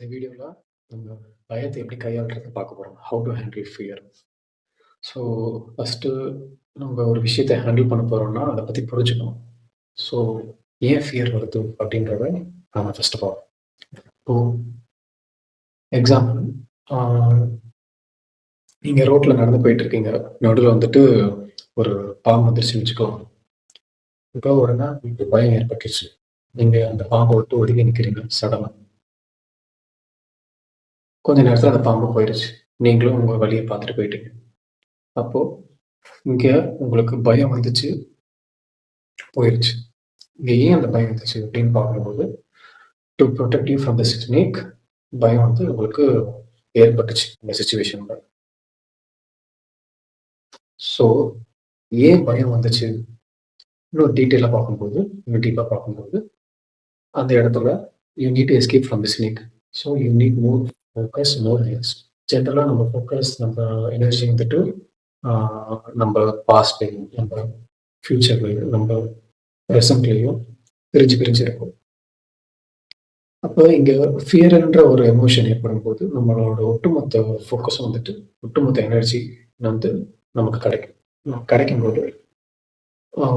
இந்த வீடியோவில் நம்ம பயத்தை எப்படி கையாளுறத பார்க்க போகிறோம் how to handle fear so first நம்ம ஒரு விஷயத்தை ஹேண்டில் பண்ண போகிறோம்னா அதை பற்றி புரிஞ்சுக்கணும். ஸோ ஏன் ஃபியர் வருது அப்படின்றத நம்ம ஃபஸ்ட்டு ஆல் இப்போ எக்ஸாம்பிள் நீங்கள் ரோட்டில் நடந்து போயிட்டுருக்கீங்க நடுவில் வந்துட்டு ஒரு பாம்பு வந்துருச்சுன்னு வச்சுக்கோங்க. இப்போ உடனே உங்களுக்கு பயம் ஏற்பட்டுச்சு நீங்கள் அந்த பாம்பை விட்டு ஒதுங்கி நிற்கிறீங்க சடனாக கொஞ்ச நேரத்தில் அந்த பாம்பு போயிடுச்சு நீங்களும் உங்கள் வழியை பார்த்துட்டு போயிட்டீங்க. அப்போது இங்கே உங்களுக்கு பயம் வந்துச்சு. போயிடுச்சு இங்கே ஏன் அந்த பயம் வந்துச்சு அப்படின்னு பார்க்கும்போது to protect you from the snake பயம் வந்து உங்களுக்கு ஏற்பட்டுச்சு இந்த சுச்சுவேஷனில் ஸோ ஏன் பயம் வந்துச்சு? இன்னும் டீட்டெயிலாக பார்க்கும்போது இன்னும் டீப்பாக பார்க்கும்போது அந்த இடத்துல you need to escape from the snake so you need move focus more reels ஜென்ரலாக நம்ம ஃபோக்கஸ் நம்ம எனர்ஜி வந்துட்டு நம்ம பாஸ்ட்லேயும் நம்ம ஃப்யூச்சர்லேயும் நம்ம ப்ரெசன்ட்லேயும் பிரிஞ்சு பிரிஞ்சு இருக்கும். அப்போ இங்கே ஃபியர்ன்ற ஒரு எமோஷன் ஏற்படும் போது நம்மளோட ஒட்டுமொத்த ஃபோக்கஸும் வந்துட்டு ஒட்டுமொத்த எனர்ஜி வந்து நமக்கு கிடைக்கும். கிடைக்கும் போது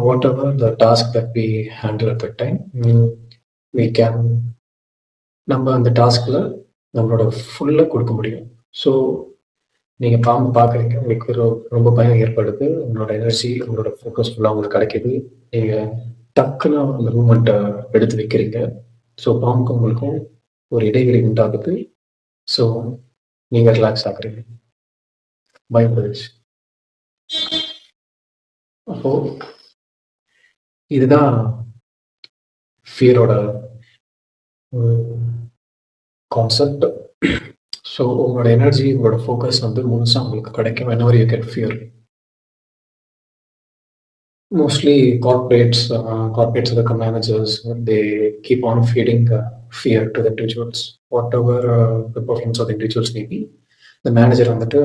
whatever the task that we handle at the time we can நம்ம அந்த டாஸ்கில் நம்மளோட ஃபுல்லாக கொடுக்க முடியும். ஸோ நீங்கள் பாம்பு பார்க்குறீங்க உங்களுக்கு ரொம்ப பயம் ஏற்படுது. உங்களோட எனர்ஜி உங்களோட ஃபோக்கஸ் ஃபுல்லாக உங்களுக்கு கிடைக்குது. நீங்கள் டக்குன்னு அந்த மூமெண்ட்டை எடுத்து வைக்கிறீங்க. ஸோ பாம்புக்கும் உங்களுக்கும் ஒரு இடைவெளி உண்டாகுது. ஸோ நீங்கள் ரிலாக்ஸ் ஆகுறீங்க. பயம் போயிடுச்சு அப்போ இதுதான் ஃபியரோட கான்செப்ட் ஸோ உங்களோட எனர்ஜி உங்களோட ஃபோக்கஸ் வந்து முழுசாக உங்களுக்கு கிடைக்கும் whenever you get fear mostly corporates corporates இருக்க managers they keep on feeding fear to the individuals whatever the performance of individuals maybe இந்த மேனேஜர் வந்துட்டு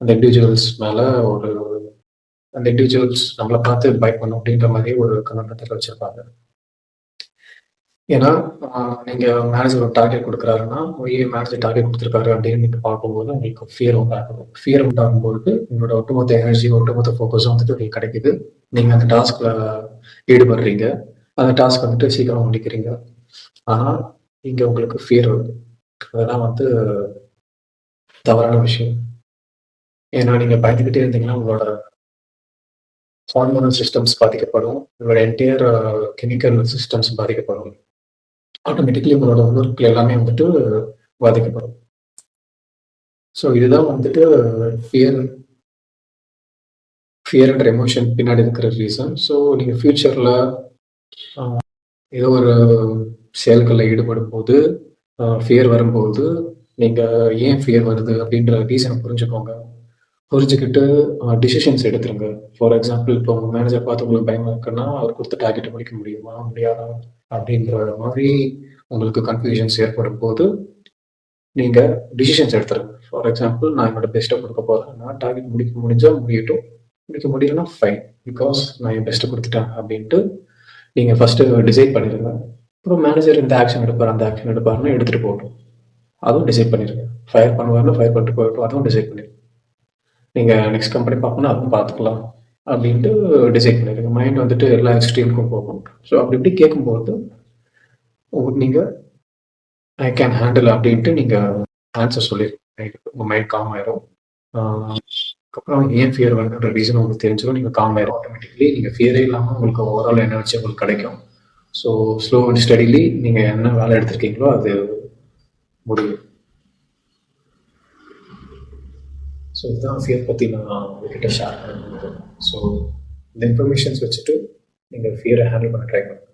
அந்த இண்டிவிஜுவல்ஸ் மேலே ஒரு அந்த இண்டிவிஜுவல்ஸ் நம்மளை பார்த்து பைக் பண்ணும் அப்படின்ற மாதிரி ஒரு கண்ணோட்டத்தில் வச்சுருப்பாங்க ஏன்னா நீங்க மேனேஜர் ஒரு டார்கெட் கொடுக்குறாருன்னா ஏன் மேனேஜர் டார்கெட் கொடுத்துருக்காரு அப்படின்னு நீங்க பார்க்கும்போது உங்களுக்கு ஃபியர் உண்டாகும் ஃபியர் உண்டாகும் போது உங்களோட ஒட்டுமொத்த எனர்ஜி ஒட்டுமொத்த ஃபோக்கஸும் வந்துட்டு உங்களுக்கு கிடைக்குது. நீங்க அந்த டாஸ்க்ல ஈடுபடுறீங்க. அந்த டாஸ்க் வந்துட்டு சீக்கிரம் முடிக்கிறீங்க. ஆனா இங்க உங்களுக்கு ஃபியர் வருது அதெல்லாம் வந்து தவறான விஷயம். ஏன்னா நீங்க பயந்துக்கிட்டே இருந்தீங்கன்னா உங்களோட ஹார்மோனல் சிஸ்டம்ஸ் பாதிக்கப்படும். உங்களோட என்டையர் கெமிக்கல் சிஸ்டம்ஸ் பாதிக்கப்படும். ஆட்டோமேட்டிக்லி உங்களோட உள்ளுறுப்பு எல்லாமே வந்துட்டு பாதிக்கப்படும். ஸோ இதுதான் வந்துட்டு ஃபியர் ஃபியர்ன்ற எமோஷன் பின்னாடி இருக்கிற ரீசன் ஸோ நீங்கள் ஃப்யூச்சரில் ஏதோ ஒரு செயல்களில் ஈடுபடும் போது ஃபியர் வரும்போது நீங்கள் ஏன் ஃபியர் வருது அப்படின்ற ரீசனை புரிஞ்சுக்கோங்க. புரிஞ்சுக்கிட்டு டிசிஷன்ஸ் எடுத்துருங்க. ஃபார் எக்ஸாம்பிள் இப்போ உங்கள் மேனேஜர் பார்த்து உங்களுக்கு பயமாக இருக்குன்னா அவர் கொடுத்த டார்கெட்டை முடிக்க முடியுமா? முடியாதா? அப்படின்ற மாதிரி உங்களுக்கு கன்ஃபியூஷன்ஸ் ஏற்படும் போது நீங்கள் டிசிஷன்ஸ் எடுத்துருங்க. ஃபார் எக்ஸாம்பிள் நான் என்னோட பெஸ்ட்டை கொடுக்க போகிறேன் நான் டார்கெட் முடிக்க முடிஞ்சால் முடியட்டும். முடிக்க முடியலன்னா ஃபைன் பிகாஸ் நான் என் பெஸ்ட்டை கொடுத்துட்டேன் அப்படின்ட்டு நீங்கள் ஃபஸ்ட்டு டிசைட் பண்ணிடுங்க. அப்புறம் மேனேஜர் இந்த ஆக்ஷன் எடுப்பார் அந்த ஆக்ஷன் எடுப்பாருன்னு எடுத்துகிட்டு போகட்டும். அதுவும் டிசைட் பண்ணிடுங்க. ஃபயர் பண்ணுவாருன்னா ஃபயர் பண்ணிட்டு போயிட்டோம் அதுவும் டிசைட் பண்ணிடுங்க. நீங்கள் நெக்ஸ்ட் கம்பெனி பார்க்கணும் அதுவும் பார்த்துக்கலாம். அப்படின்ட்டு டிசைட் பண்ணிடுங்க மைண்ட் வந்துட்டு எல்லா எக்ஸ்ட்ரீமுக்கும் போகும். ஸோ அப்படி இப்படி கேட்கும்போது உங்களுக்கு நீங்கள் ஐ கேன் ஹேண்டில் அப்படின்ட்டு நீங்கள் ஆன்சர் சொல்லிடுங்க உங்கள் மைண்ட் காம் ஆயிரும். அதுக்கப்புறம் ஏன் ஃபியர் வருதுன்ற ரீசன் உங்களுக்கு தெரிஞ்சிடும் நீங்கள் காம் ஆயிரும். ஆட்டோமேட்டிக்லி நீங்கள் ஃபியரே இல்லாமல் உங்களுக்கு ஓவரால் எனர்ஜி உங்களுக்கு கிடைக்கும். ஸோ ஸ்லோ அண்ட் ஸ்டடிலி நீங்கள் என்ன வேலை எடுத்திருக்கீங்களோ அது முடியும். ஸோ இதுதான் ஃபியர் பற்றி நான் உங்ககிட்ட ஷேர் பண்ண ஸோ இந்த இன்ஃபர்மேஷன்ஸ் வச்சுட்டு நீங்கள் ஃபியரை ஹேண்டில் பண்ண ட்ரை பண்ணுங்க.